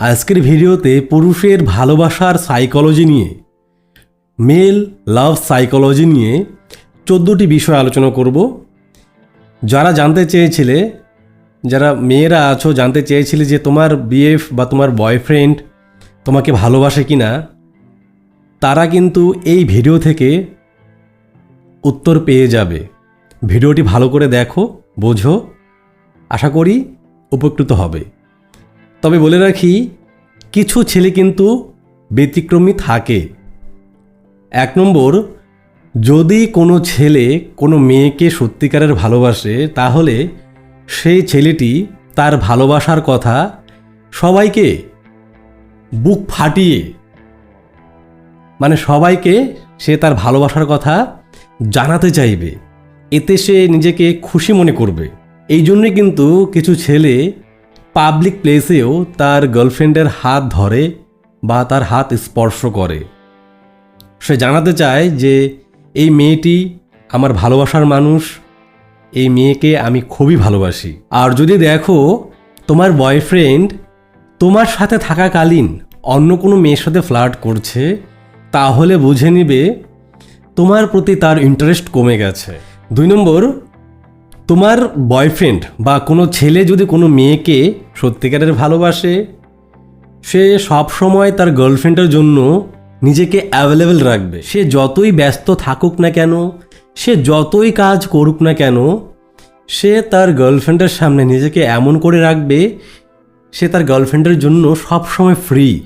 আজকের ভিডিওতে পুরুষের ভালোবাসার সাইকোলজি নিয়ে মেল লাভ সাইকোলজি নিয়ে চোদ্দোটি বিষয় আলোচনা করব। যারা জানতে চেয়েছিলে, যারা মেয়েরা আছো, জানতে চেয়েছিলে যে তোমার বিএফ বা তোমার বয়ফ্রেন্ড তোমাকে ভালোবাসে কি না তারা কিন্তু এই ভিডিও থেকে উত্তর পেয়ে যাবে। ভিডিওটি ভালো করে দেখো, বোঝো, আশা করি উপকৃত হবে। তবে বলে রাখি, কিছু ছেলে কিন্তু ব্যতিক্রমী থাকে। এক নম্বর, যদি কোনো ছেলে কোনো মেয়েকে সত্যিকারের ভালোবাসে, তাহলে সেই ছেলেটি তার ভালোবাসার কথা সবাইকে বুক ফাটিয়ে মানে সবাইকে সে তার ভালোবাসার কথা জানাতে চাইবে। এতে সে নিজেকে খুশি মনে করবে। এই জন্যই কিন্তু কিছু ছেলে পাবলিক প্লেসেও তার গার্লফ্রেন্ডের হাত ধরে বা তার হাত স্পর্শ করে। সে জানাতে চায় যে, এই মেয়েটি আমার ভালোবাসার মানুষ, এই মেয়েকে আমি খুবই ভালোবাসি। আর যদি দেখো, তোমার বয়ফ্রেন্ড তোমার সাথে থাকাকালীন অন্য কোনো মেয়ের সাথে ফ্লার্ট করছে, তাহলে বুঝে নিবে তোমার প্রতি তার ইন্টারেস্ট কমে গেছে। দুই নম্বর তোমার বয়ফ্রেন্ড বা কোনো ছেলে যদি কোনো মেয়েকে সত্যিকারের ভালোবাসে, সে সব সময় তার গার্লফ্রেন্ডের জন্য নিজেকে অ্যাভেলেবেল রাখবে। সে যতই ব্যস্ত থাকুক না কেন, সে যতই কাজ করুক না কেন, সে তার গার্লফ্রেন্ডের সামনে নিজেকে এমন করে রাখবে, সে তার গার্লফ্রেন্ডের জন্য সব সময় ফ্রি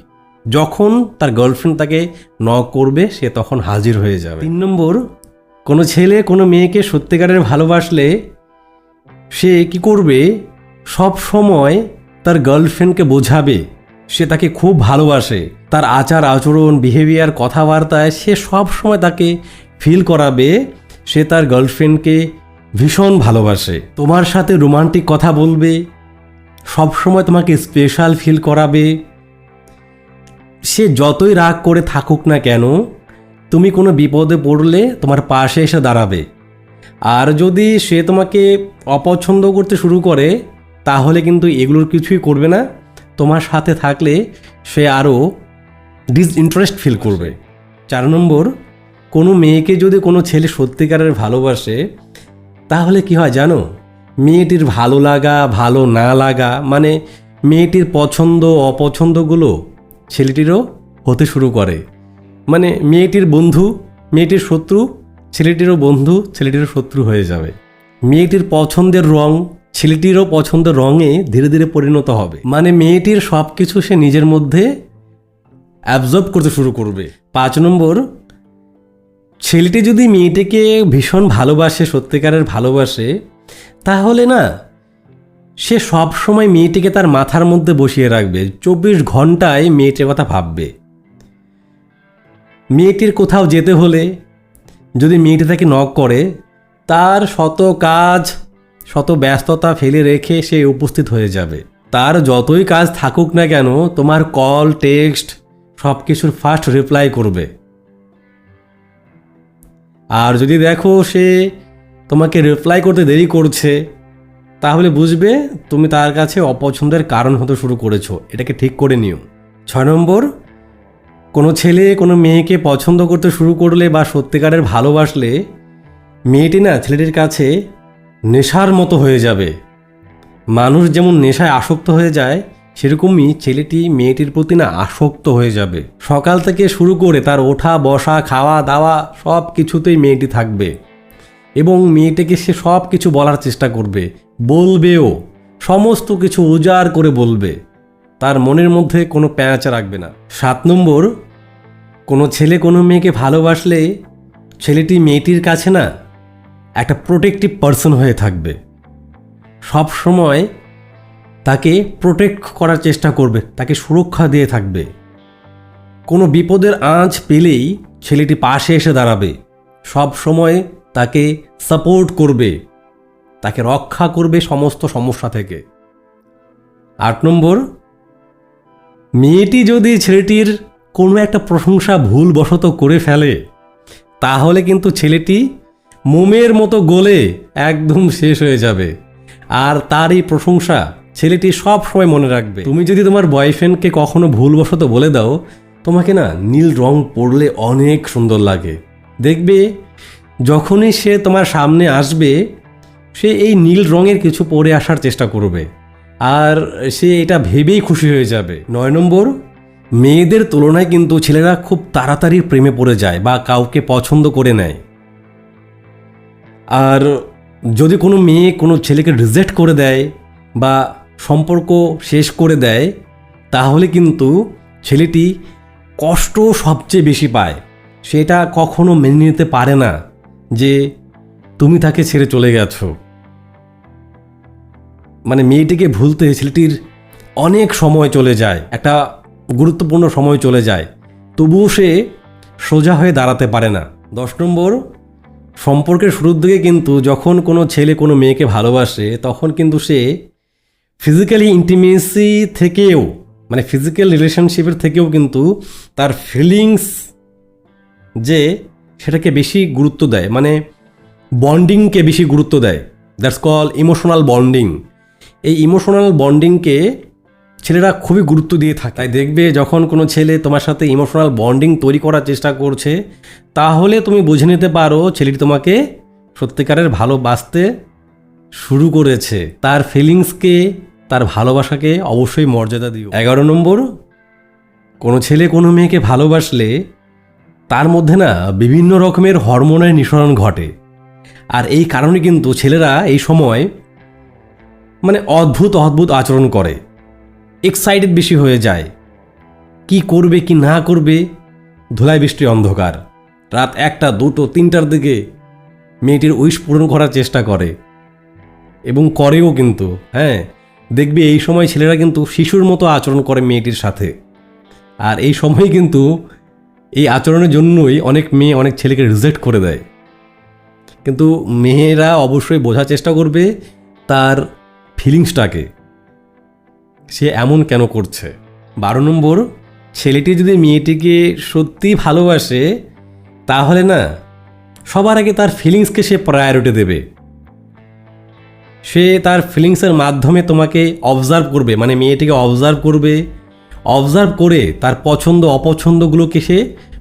যখন তার গার্লফ্রেন্ড তাকে ন করবে, সে তখন হাজির হয়ে যাবে। তিন নম্বর, কোনো ছেলে কোনো মেয়েকে সত্যিকারের ভালোবাসলে সে কি করবে? সব সময় তার গার্লফ্রেন্ডকে বোঝাবে। সে তাকে খুব ভালোবাসে। তার আচার, আচরণ বিহেভিয়ার কথাবার্তায় সে সব সময় তাকে ফিল করাবে। সে তার গার্লফ্রেন্ডকে ভীষণ ভালোবাসে। তোমার সাথে রোমান্টিক কথা বলবে। সব সময় তোমাকে স্পেশাল ফিল করাবে। সে যতই রাগ করে থাকুক না কেন, তুমি কোনো বিপদে পড়লে তোমার পাশে এসে দাঁড়াবে। আর যদি সে তোমাকে অপছন্দ করতে শুরু করে, তাহলে কিন্তু এগুলোর কিছুই করবে না। তোমার সাথে থাকলে সে আরও ডিসইন্টারেস্ট ফিল করবে। চার নম্বর, কোনো মেয়েকে যদি কোনো ছেলে সত্যিকারের ভালোবাসে, তাহলে কি হয় জানো? মেয়েটির ভালো লাগা, ভালো না লাগা মানে মেয়েটির পছন্দ, অপছন্দগুলো ছেলেটিরও হতে শুরু করে। মানে মেয়েটির বন্ধু, মেয়েটির শত্রু ছেলেটিরও বন্ধু, ছেলেটিরও শত্রু হয়ে যাবে। মেয়েটির পছন্দের রং, ছেলেটিরও পছন্দের রঙে ধীরে ধীরে পরিণত হবে। মানে মেয়েটির সব কিছু সে নিজের মধ্যে অ্যাবজর্ব করতে শুরু করবে। পাঁচ নম্বর, ছেলেটি যদি মেয়েটিকে ভীষণ ভালোবাসে, সত্যিকারের ভালোবাসে, তাহলে না, সে সব সময় মেয়েটিকে তার মাথার মধ্যে বসিয়ে রাখবে। চব্বিশ ঘন্টায় মেয়েটির কথা ভাববে। মেয়েটির কোথাও যেতে হলে যদি মেয়েটি তাকে নক করে, তার শত কাজ, শত ব্যস্ততা ফেলে রেখে সে উপস্থিত হয়ে যাবে। তার যতই কাজ থাকুক না কেন, তোমার কল টেক্সট সব কিছুর ফার্স্ট রিপ্লাই করবে। আর যদি দেখো সে তোমাকে রিপ্লাই করতে দেরি করছে, তাহলে বুঝবে তুমি তার কাছে অপছন্দের কারণ হতে শুরু করেছ। এটাকে ঠিক করে নিও। ছয় নম্বর কোনো ছেলে কোনো মেয়েকে পছন্দ করতে শুরু করলে বা সত্যিকারের ভালোবাসলে মেয়েটি না ছেলেটির কাছে নেশার মতো হয়ে যাবে। মানুষ যেমন নেশায় আসক্ত হয়ে যায়, সেরকমই ছেলেটি মেয়েটির প্রতি না আসক্ত হয়ে যাবে। সকাল থেকে শুরু করে তার ওঠা, বসা, খাওয়া, দাওয়া সব কিছুতেই মেয়েটি থাকবে এবং মেয়েটিকে সে সব কিছু বলার চেষ্টা করবে, বলবেও, সমস্ত কিছু উজাড় করে বলবে। তার মনের মধ্যে কোনো প্যাঁচা রাখবে না। সাত নম্বর, কোনো ছেলে কোনো মেয়েকে ভালোবাসলে ছেলেটি মেয়েটির কাছে না একটা প্রোটেক্টিভ পার্সন হয়ে থাকবে। সব সময় তাকে প্রোটেক্ট করার চেষ্টা করবে, তাকে সুরক্ষা দিয়ে থাকবে। কোনো বিপদের আঁচ পেলেই ছেলেটি পাশে এসে দাঁড়াবে। সব সময় তাকে সাপোর্ট করবে, তাকে রক্ষা করবে সমস্ত সমস্যা থেকে। আট নম্বর মেয়েটি যদি ছেলেটির কোনো একটা প্রশংসা ভুলবশত করে ফেলে, তাহলে কিন্তু ছেলেটি মোমের মতো গলে একদম শেষ হয়ে যাবে। আর তার এই প্রশংসা ছেলেটি সব সময় মনে রাখবে। তুমি যদি তোমার বয়ফ্রেন্ডকে কখনো ভুলবশত বলে দাও, তোমাকে না নীল রং পরলে অনেক সুন্দর লাগে। দেখবে, যখনই সে তোমার সামনে আসবে, সে এই নীল রঙের কিছু পরে আসার চেষ্টা করবে। আর সে এটা ভেবেই খুশি হয়ে যাবে। নয় নম্বর, মেয়েদের তুলনায় কিন্তু ছেলেরা খুব তাড়াতাড়ি প্রেমে পড়ে যায় বা কাউকে পছন্দ করে নেয়। আর যদি কোনো মেয়ে কোনো ছেলেকে রিজেক্ট করে দেয় বা সম্পর্ক শেষ করে দেয়, তাহলে কিন্তু ছেলেটি কষ্ট সবচেয়ে বেশি পায়। সেটা কখনো মেনে নিতে পারে না যে তুমি তাকে ছেড়ে চলে গেছো। মানে মেয়েটিকে ভুলতে ছেলেটির অনেক সময় চলে যায়, একটা গুরুত্বপূর্ণ সময় চলে যায়। তবুও সে সোজা হয়ে দাঁড়াতে পারে না। দশ নম্বর, সম্পর্কের শুরুর দিকে কিন্তু যখন কোনো ছেলে কোনো মেয়েকে ভালোবাসে, তখন কিন্তু সে ফিজিক্যালি ইন্টিমেসি থেকেও মানে ফিজিক্যাল রিলেশনশিপের থেকেও কিন্তু তার ফিলিংস যে সেটাকে বেশি গুরুত্ব দেয় মানে বন্ডিংকে বেশি গুরুত্ব দেয়। দ্যাটস কল ইমোশনাল বন্ডিং এই ইমোশনাল বন্ডিংকে ছেলেরা খুবই গুরুত্ব দিয়ে থাকে। তাই দেখবে যখন কোনো ছেলে তোমার সাথে ইমোশনাল বন্ডিং তৈরি করার চেষ্টা করছে, তাহলে তুমি বুঝে নিতে পারো ছেলেটি তোমাকে সত্যিকারের ভালোবাসতে শুরু করেছে। তার ফিলিংসকে তার ভালোবাসাকে অবশ্যই মর্যাদা দিও। এগারো নম্বর, কোনো ছেলে কোনো মেয়েকে ভালোবাসলে তার মধ্যে না বিভিন্ন রকমের হরমোনের নিঃসরণ ঘটে। আর এই কারণে কিন্তু ছেলেরা এই সময় মানে অদ্ভুত অদ্ভুত আচরণ করে। এক্সাইটেড বেশি হয়ে যায়। কি করবে, কি না করবে? ধুলাই বৃষ্টি অন্ধকার। রাত একটা, দুটো, তিনটার দিকে মেয়েটির উইশ পূরণ করার চেষ্টা করে। এবং করেও কিন্তু হ্যাঁ দেখবে এই সময় ছেলেরা কিন্তু শিশুর মতো আচরণ করে মেয়েটির সাথে। আর এই সময় কিন্তু এই আচরণের জন্যই অনেক মেয়ে অনেক ছেলেকে রিজেক্ট করে দেয়। কিন্তু মেয়েরা অবশ্যই বোঝার চেষ্টা করবে, তার ফিলিংসটাকে। সে এমন কেন করছে? বারো নম্বর, ছেলেটি যদি মেয়েটিকে সত্যি ভালোবাসে, তাহলে না, সবার আগে তার ফিলিংসকে সে প্রায়োরিটি দেবে। সে তার ফিলিংসের মাধ্যমে তোমাকে অবজার্ভ করবে মানে মেয়েটিকে অবজার্ভ করবে অবজার্ভ করে তার পছন্দ, অপছন্দগুলোকে সে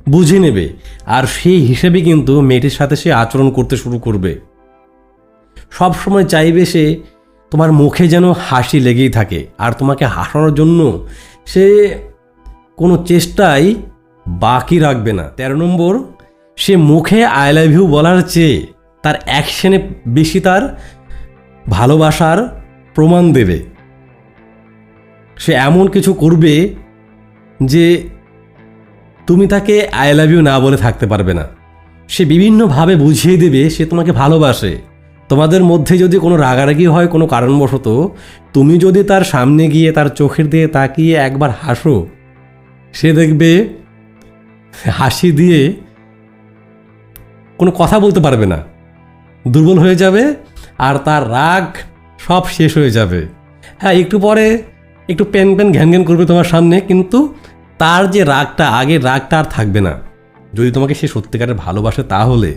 বুঝে নেবে, আর সেই হিসেবে কিন্তু মেয়েটির সাথে সে আচরণ করতে শুরু করবে। সব সময় চাইবে সে তোমার মুখে যেন হাসি লেগেই থাকে, আর তোমাকে হাসানোর জন্য সে কোনো চেষ্টাই বাকি রাখবে না। তেরো নম্বর, সে মুখে আই লাভ ইউ বলার চেয়ে তার অ্যাকশনে বেশি তার ভালোবাসার প্রমাণ দেবে। সে এমন কিছু করবে যে তুমি তাকে আই লাভ ইউ না বলে থাকতে পারবে না। সে বিভিন্নভাবে বুঝিয়ে দেবে সে তোমাকে ভালোবাসে। তোমাদের মধ্যে যদি কোনো রাগারাগি হয়, কোনো কারণবশত, তুমি যদি তার সামনে গিয়ে তার চোখের দিয়ে তাকিয়ে একবার হাসো, সে দেখবে হাসি দিয়ে কোনো কথা বলতে পারবে না। দুর্বল হয়ে যাবে আর তার রাগ সব শেষ হয়ে যাবে। হ্যাঁ একটু পরে একটু প্যান প্যান ঘ্যান ঘ্যান করবে তোমার সামনে, কিন্তু তার যে রাগটা, আগের রাগটা আর থাকবে না। যদি তোমাকে সে সত্যিকারের ভালোবাসে তাহলে।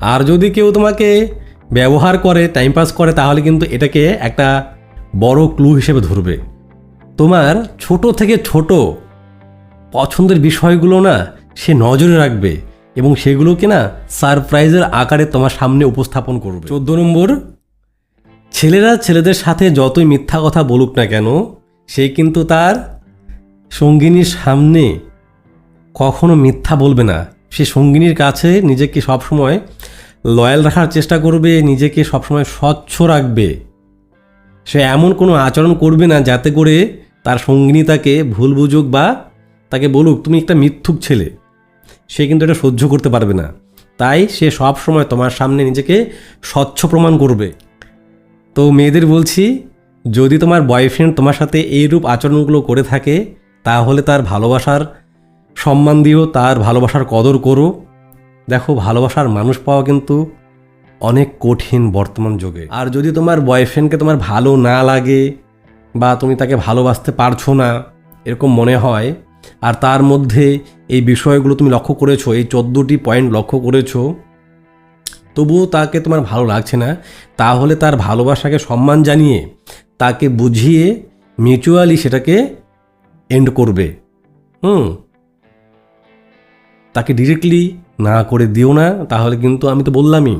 আর যদি কেউ তোমাকে ব্যবহার করে টাইম পাস করে, তাহলে কিন্তু এটাকে একটা বড় ক্লু হিসেবে ধরবে। তোমার ছোট থেকে ছোট পছন্দের বিষয়গুলো না সে নজরে রাখবে এবং সেগুলোকে না সারপ্রাইজের আকারে তোমার সামনে উপস্থাপন করবে। চোদ্দ নম্বর, ছেলেরা ছেলেদের সাথে যতই মিথ্যা কথা বলুক না কেন, সে কিন্তু তার সঙ্গিনীর সামনে কখনো মিথ্যা বলবে না। সে সঙ্গিনীর কাছে নিজেকে সবসময় লয়াল রাখার চেষ্টা করবে, নিজেকে সবসময় স্বচ্ছ রাখবে। সে এমন কোনো আচরণ করবে না যাতে করে তার সঙ্গিনী তাকে ভুল বুঝুক বা তাকে বলুক, তুমি একটা মিথ্যুক ছেলে। সে কিন্তু এটা সহ্য করতে পারবে না। তাই সে সব সময় তোমার সামনে নিজেকে স্বচ্ছ প্রমাণ করবে। তো মেয়েদের বলছি, যদি তোমার বয়ফ্রেন্ড তোমার সাথে এইরূপ আচরণগুলো করে থাকে, তাহলে তার ভালোবাসার সম্মান দিও, তার ভালোবাসার কদর করো। দেখো, ভালোবাসার মানুষ পাওয়া কিন্তু অনেক কঠিন বর্তমান যুগে। আর যদি তোমার বয়ফ্রেন্ডকে তোমার ভালো না লাগে বা তুমি তাকে ভালোবাসতে পারছ না, এরকম মনে হয়, আর তার মধ্যে এই বিষয়গুলো তুমি লক্ষ্য করেছ, এই চোদ্দোটি পয়েন্ট লক্ষ্য করেছ, তবুও তাকে তোমার ভালো লাগছে না, তাহলে তার ভালোবাসাকে সম্মান জানিয়ে তাকে বুঝিয়ে মিউচুয়ালি সেটাকে এন্ড করবে। হুম। তাকে ডিরেক্টলি না করে দিও না, তাহলে কিন্তু আমি তো বললামই।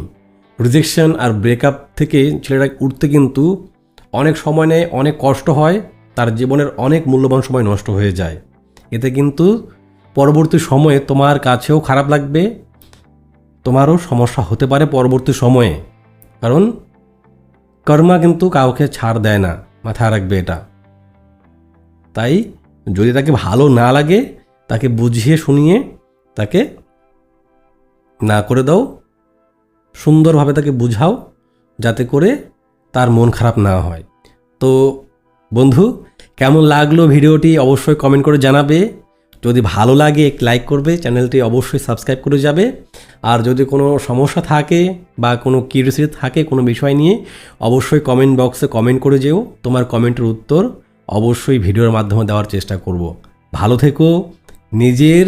রিজেকশন আর ব্রেকআপ থেকে ছেলেটা উঠতে কিন্তু অনেক সময় নেয়, অনেক কষ্ট হয়, তার জীবনের অনেক মূল্যবান সময় নষ্ট হয়ে যায়। এতে কিন্তু পরবর্তী সময়ে তোমার কাছেও খারাপ লাগবে, তোমারও সমস্যা হতে পারে পরবর্তী সময়ে। কারণ কর্মা কিন্তু কাউকে ছাড় দেয় না, মাথায় রাখবে এটা। তাই যদি তাকে ভালো না লাগে, তাকে বুঝিয়ে শুনিয়ে তাকে না করে দাও। সুন্দরভাবে তাকে বুঝাও, যাতে করে তার মন খারাপ না হয়। তো বন্ধু, কেমন লাগল ভিডিওটি অবশ্যই কমেন্ট করে জানাবে। যদি ভালো লাগে লাইক করবে চ্যানেলটি অবশ্যই সাবস্ক্রাইব করে যাবে। আর যদি কোনো সমস্যা থাকে বা কোনো কিউরিয়াসিটি থাকে কোনো বিষয় নিয়ে, অবশ্যই কমেন্ট বক্সে কমেন্ট করে যেও। তোমার কমেন্টের উত্তর অবশ্যই ভিডিওর মাধ্যমে দেওয়ার চেষ্টা করব। ভালো থেকো, নিজের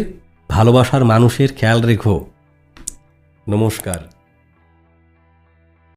ভালোবাসার মানুষের খেয়াল রেখো। নমস্কার।